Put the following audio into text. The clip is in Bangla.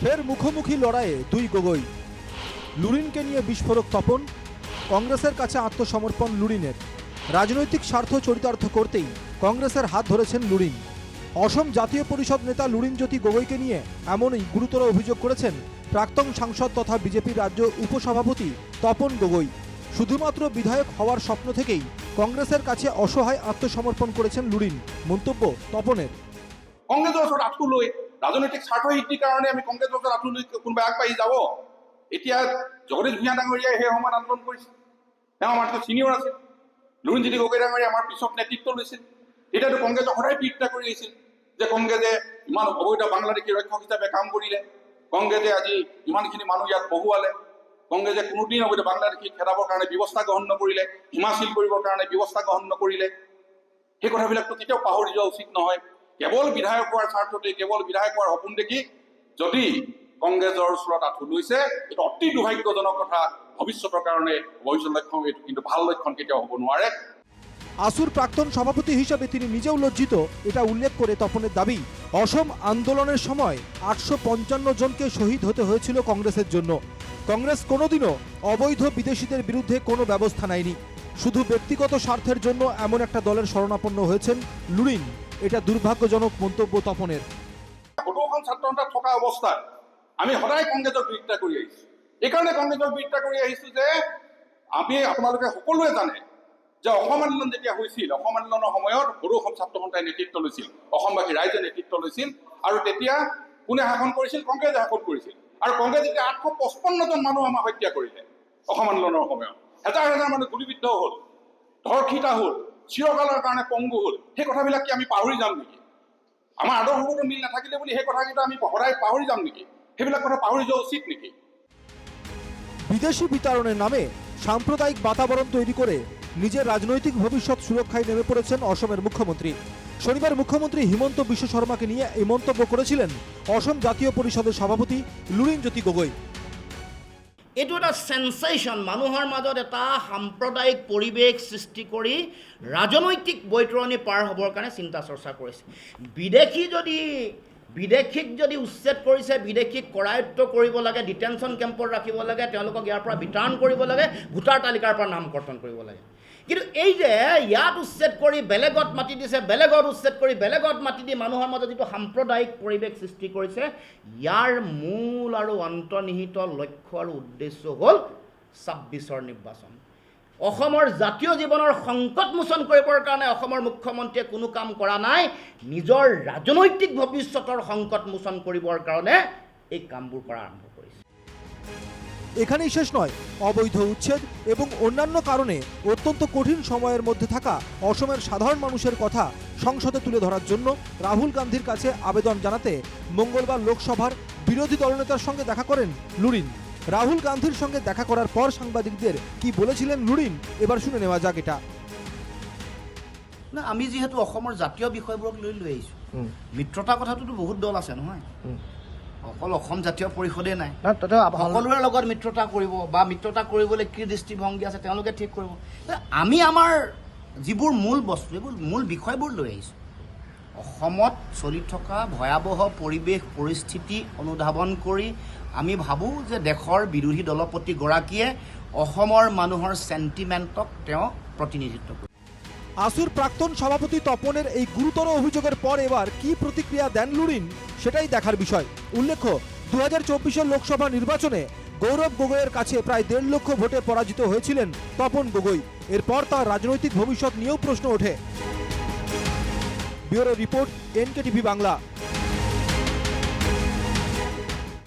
ফের মুখোমুখি লড়াইয়ে দুই গগৈ লুরিনকে নিয়ে বিস্ফোরক তপন, কংগ্রেসের কাছে আত্মসমর্পণ লুরিনের। রাজনৈতিক স্বার্থ চরিতার্থ করতেই কংগ্রেসের হাত ধরেছেন লুরিন। অসম জাতীয় পরিষদ নেতা লুরিন জ্যোতি গগৈকে নিয়ে এমনই গুরুতর অভিযোগ করেছেন প্রাক্তন সাংসদ তথা বিজেপির রাজ্য উপসভাপতি তপন গগৈ শুধুমাত্র বিধায়ক হওয়ার স্বপ্ন থেকেই কংগ্রেসের কাছে অসহায় আত্মসমর্পণ করেছেন লুরিন। মন্তব্য তপনের। লৈ ৰাজনৈতিক স্বাৰ্থ সিদ্ধিৰ কাৰণে আমি ওচৰত আঁঠু লৈ কোনোবাই আগবাঢ়ি যাব, এতিয়া জগদীশ ভূঞা ডাঙৰীয়াই সেই সময়ত আন্দোলন কৰিছিল তেওঁ আমাতকৈ ছিনিয়ৰ আছিল। লুৰিণজ্যোতি গগৈ ডাঙৰীয়া আমাৰ পিছত নেতৃত্ব লৈছিল। তেতিয়াতো কংগ্ৰেছক সদায় বিৰোধিতা কৰি আহিছিল যে কংগ্ৰেছে ইমান অবৈধ বাংলাদেশী ৰক্ষক হিচাপে কাম কৰিলে। কংগ্ৰেছে আজি ইমানখিনি মানুহ ইয়াত বহুৱালে। কংগ্ৰেছে কোনোদিন অবৈধ বাংলাদেশীক খেদাবৰ কাৰণে ব্যৱস্থা গ্ৰহণ নকৰিলে হিমাশীল কৰিবৰ কাৰণে ব্যৱস্থা গ্ৰহণ নকৰিলে। সেই কথাবিলাকতো কেতিয়াও পাহৰি যোৱা উচিত নহয়। কেৱল বিধায়ক হোৱাৰ স্বাৰ্থতে কেৱল বিধায়ক হোৱাৰ সপোন দেখি যদি কংগ্ৰেছৰ ওচৰত আঁঠু লৈছে, এইটো অতি দুৰ্ভাগ্যজনক কথা। ভৱিষ্যতৰ কাৰণে ভৱিষ্যত লক্ষণ এইটো কিন্তু ভালো লক্ষণ কেতিয়াও হ'ব নোৱাৰে। আসুর প্রাক্তন সভাপতি হিসাবে তিনি নিজেও লজ্জিত, এটা উল্লেখ করে তপনের দাবি। অসম আন্দোলনের সময় আটশো পঞ্চান্ন জনকে শহীদ হতে হয়েছিল কংগ্রেসের জন্য। কংগ্রেস কোনোদিনও অবৈধ বিদেশিদের বিরুদ্ধে কোনো ব্যবস্থা নেয়নি। শুধু ব্যক্তিগত স্বার্থের জন্য এমন একটা দলের শরণাপন্ন হয়েছেন লুরিন। এটা দুর্ভাগ্যজনক মন্তব্য তপনের। সত্তৰখন ছাত্ৰ সন্থা থকা অৱস্থাত আমি সদায় কংগ্ৰেছক বিৰোধিতা কৰি আহিছোঁ। এইকাৰণে কংগ্ৰেছক বিৰোধিতা কৰি আহিছোঁ যে আমি আপোনালোকে সকলোৱে জানে যে অসম আন্দোলন যেতিয়া হৈছিল, অসম আন্দোলনৰ সময়ত সৰু অসম ছাত্ৰ সন্থাই নেতৃত্ব লৈছিল, অসমবাসী ৰাইজে নেতৃত্ব লৈছিল আৰু তেতিয়া কোনে শাসন কৰিছিল? কংগ্ৰেছে শাসন কৰিছিল। আৰু কংগ্ৰেছে যেতিয়া আঠশ পঁচপন্নজন মানুহ আমাক হত্যা কৰিলে অসম আন্দোলনৰ সময়ত, হেজাৰ হেজাৰ মানুহ গুলীবিদ্ধ হ'ল, ধৰ্ষিতা হ'ল চিৰকালৰ কাৰণে পংগু হ'ল। সেই কথাবিলাক কি আমি পাহৰি যাম নেকি? আমাৰ আদৰ্শবোৰৰ মিল নাথাকিলে বুলি সেই কথাকেইটা আমি সদায় পাহৰি যাম নেকি? সেইবিলাক কথা পাহৰি যোৱা উচিত নেকি? বিদেশি বিতরণের নামে সাম্প্রদায়িক বাতাবরণ তৈরি করে নিজের রাজনৈতিক ভবিষ্যৎ সুরক্ষায় নেমে পড়েছেন অসমের মুখ্যমন্ত্রী। শনিবার মুখ্যমন্ত্রী হিমন্ত বিশ্ব শর্মাকে নিয়ে এই মন্তব্য করেছিলেন অসম জাতীয় পরিষদের সভাপতি লুরিন জ্যোতি গগৈ। এইটো এটা চেঞ্চেশ্যন মানুহৰ মাজত এটা সাম্প্ৰদায়িক পৰিৱেশ সৃষ্টি কৰি ৰাজনৈতিক বৈতৰণি পাৰ হ'বৰ কাৰণে চিন্তা চৰ্চা কৰিছে। বিদেশি যদি, বিদেশীক যদি উচ্ছেদ কৰিছে, বিদেশীক কৰায়ত্ব কৰিব লাগে ডিটেনশ্যন কেম্পত ৰাখিব লাগে, তেওঁলোকক ইয়াৰ পৰা বিতৰণ কৰিব লাগে, ভোটাৰ তালিকাৰ পৰা নাম কৰ্তন কৰিব লাগে। কিন্তু এই যে ইয়াত উচ্ছেদ কৰি বেলেগত মাতি দিছে বেলেগত উচ্ছেদ কৰি বেলেগত মাতি দি মানুহৰ মাজত যিটো সাম্প্ৰদায়িক পৰিৱেশ সৃষ্টি কৰিছে ইয়াৰ মূল আৰু অন্তৰ্নিহিত লক্ষ্য আৰু উদ্দেশ্য হ'ল ছাব্বিছৰ নিৰ্বাচন। অসমৰ জাতীয় জীৱনৰ সংকট মোচন কৰিবৰ কাৰণে অসমৰ মুখ্যমন্ত্ৰীয়ে কোনো কাম কৰা নাই নিজৰ ৰাজনৈতিক ভৱিষ্যতৰ সংকট মোচন কৰিবৰ কাৰণে এই কামবোৰ কৰা আৰম্ভ কৰিছে। এখানেই শেষ নয়। অবৈধ উচ্ছেদ এবং অন্যান্য কারণে অত্যন্ত কঠিন সময়ের মধ্যে থাকা অসমের সাধারণ মানুষের কথা সংসদে তুলে ধরার জন্য রাহুল গান্ধীর কাছে আবেদন জানাতে মঙ্গলবার লোকসভার বিরোধী দলনেতার সঙ্গে দেখা করেন লুরিন। রাহুল গান্ধীর সঙ্গে দেখা করার পর সাংবাদিকদের কি বলেছিলেন লুরিন? এবার শুনে নেওয়া যাক এটা। না আমি যিহেতু অসমৰ জাতীয় বিষয়বোৰক লৈ লৈ আহিছোঁ। মিত্ৰতা কথাটোতো বহুত দল আছে নহয়। অকল অসম জাতীয় পৰিষদে নাই। সকলোৰে লগত মিত্ৰতা কৰিব বা মিত্ৰতা কৰিবলৈ কি দৃষ্টিভংগী আছে তেওঁলোকে ঠিক কৰিব। আমি আমাৰ যিবোৰ মূল বস্তু এইবোৰ মূল বিষয়বোৰ লৈ আহিছোঁ। অসমত চলি থকা ভয়াৱহ পৰিৱেশ পৰিস্থিতি অনুধাৱন কৰি আমি ভাবোঁ যে দেশৰ বিৰোধী দলপতিগৰাকীয়ে অসমৰ মানুহৰ চেণ্টিমেণ্টক তেওঁ প্ৰতিনিধিত্ব কৰিব। আসুর প্রাক্তন সভাপতি তপনের এই গুরুতর অভিযোগের পর এবার কি প্রতিক্রিয়া দেন লুরিন? সেটাই দেখার বিষয়। উল্লেখ্য দু হাজার লোকসভা নির্বাচনে গৌরব গগৈয়ের কাছে প্রায় দেড় লক্ষ ভোটে পরাজিত হয়েছিলেন তপন গগৈ। এরপর তার রাজনৈতিক ভবিষ্যৎ নিয়েও প্রশ্ন ওঠে। Bureau report, NKTV Bangla.